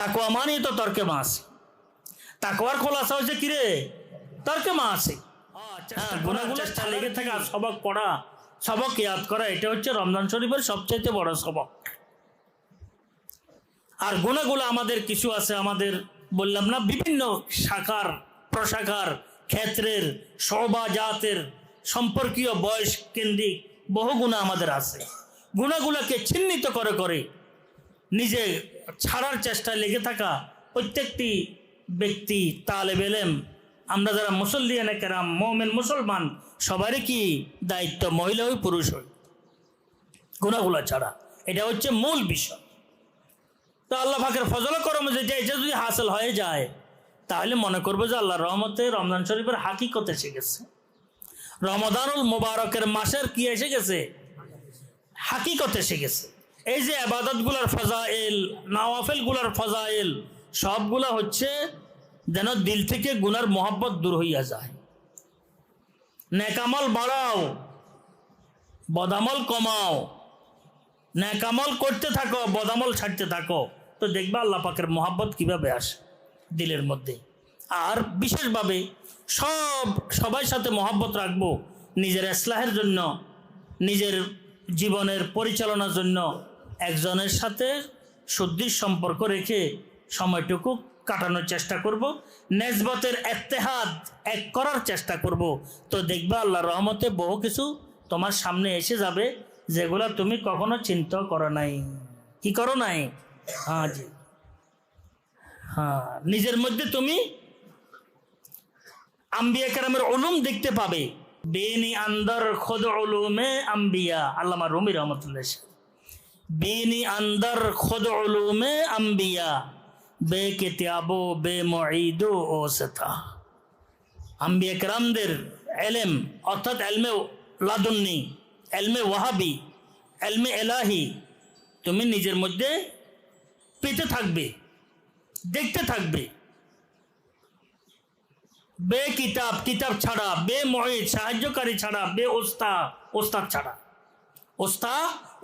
তাকোয়া মানি তো তর্কে মাস তাকওয়ার খোলাসা হচ্ছে কিরে তর্কে মাসে হ্যাঁ গুণাগুলো চেষ্টা লেগে থাকা সবক পড়া সবক ইয়াদ করা এটা হচ্ছে রমজান শরীফের সবচাইতে বড় সবক। আর গুণাগুলো আমাদের কিছু আছে আমাদের বললাম না বিভিন্ন শাখার প্রশাখার ক্ষেত্রের সবাজাতের সম্পর্কীয় বয়স কেন্দ্রিক বহু গুণা আমাদের আছে। গুণাগুলোকে চিহ্নিত করে করে নিজে ছাড়ার চেষ্টায় লেগে থাকা প্রত্যেকটি ব্যক্তি তালেব এলেম। আমরা যারা মুসল্লিয়ানে কেরাম, মোমেন, মুসলমান, সবারই কি দায়িত্ব? মহিলা হই, পুরুষ হই? গুণাগুলা ছাড়া। এটা হচ্ছে মূল বিষয়। তো আল্লাহ ফাকের ফজল করম যে এটা যদি হাসিল হয়ে যায়, তাহলে মনে করব যে আল্লাহ রহমতে রমজান শরীফের হাকিকত এসে গেছে। রমদানুল মোবারকের মাসের কি এসে গেছে? হাকিকত এসে গেছে। এই যে আবাদতগুলার ফজাইল, নওয়াফেলগুলার ফজাইল, সবগুলা হচ্ছে যেন দিল থেকে গুনার মোহাব্বত দূর হইয়া যায়। নেকামল বাড়াও, বদামল কমাও ন্যাকামল করতে থাকো, বদামল ছাড়তে থাকো। তো দেখবা আল্লাহ পাকের মোহাব্বত কীভাবে আসে দিলের মধ্যে। আর বিশেষভাবে সব সবাই সাথে মহাব্বত রাখব নিজের ইসলাহের জন্য, নিজের জীবনের পরিচালনার জন্য একজনের সাথে শুদ্ধির সম্পর্ক রেখে সময়টুকু কাটানোর চেষ্টা করব। নেজবতের এত্তেহাদ এক করার চেষ্টা করব। তো দেখবে আল্লাহ রহমতে বহু কিছু তোমার সামনে এসে যাবে, যেগুলো তুমি কখনো চিন্তা করো নাই। কি করো নাই? হ্যাঁ জি। হ্যাঁ নিজের মধ্যে তুমি আম্বিয়া কারামের ওলুম দেখতে পাবে। বেনি আন্দার খোদ ওলুমে আম্বিয়া, আল্লামা রুমি রহমতুল্লাহ বেনি আন্দার খোদ ওলুমে আম্বিয়া। বে কেতিয়াবো বে মঈদো ও সেতা। আম্বিয়া কেরামদের এলেম, অর্থাৎ এলমে লাদুন্নি, এলমে ওয়াহাবি, এলমে এলাহি, তুমি নিজের মধ্যে পেতে থাকবে, দেখতে থাকবে। বে কিতাব কিতাব ছাড়া, বে মহিদ সাহায্যকারী ছাড়া, বে ওস্তা, ওস্তাদ ছাড়া। ওস্তা,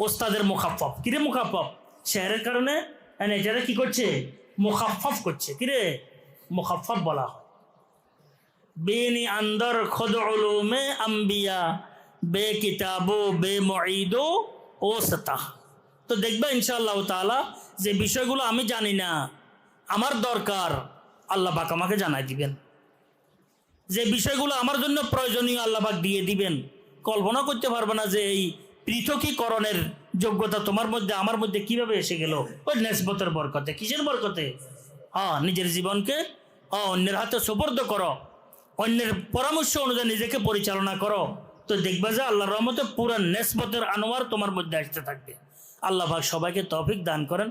ওস্তাদের মুখাফফ কিরে মুখাফফ শেয়ারের কারণে এটারা কি করছে? মুখাফফ করছে। কিরে? মুখাফফ বলা হয়। বেনি আন্দর খোদ উলুমে আম্বিয়া, বে কিতাবো, বে মঈদো ও তো দেখবে ইনশাআল্লাহ তাআলা যে বিষয়গুলো আমি জানি না, আমার দরকার, আল্লাহ পাক আমাকে জানাই দিবেন। যে বিষয়গুলো আমার জন্য প্রয়োজনীয়, আল্লাহ পাক দিয়ে দিবেন। কল্পনা করতে পারবে না যে এই পৃথকীকরণের যোগ্যতা তোমার মধ্যে, আমার মধ্যে কীভাবে এসে গেল? ওই নেসবতের বরকতে, কিসের বরকতে? হ্যাঁ নিজের জীবনকে অন্যের হাতে সুপর্দ করো। অন্যের পরামর্শ অনুযায়ী নিজেকে পরিচালনা করো। তো দেখবে যে আল্লাহর রহমতে পুরা নেসবতের আনোয়ার তোমার মধ্যে আসতে থাকবে। আল্লাহ ভাগ সবাইকে তফিক দান করেন।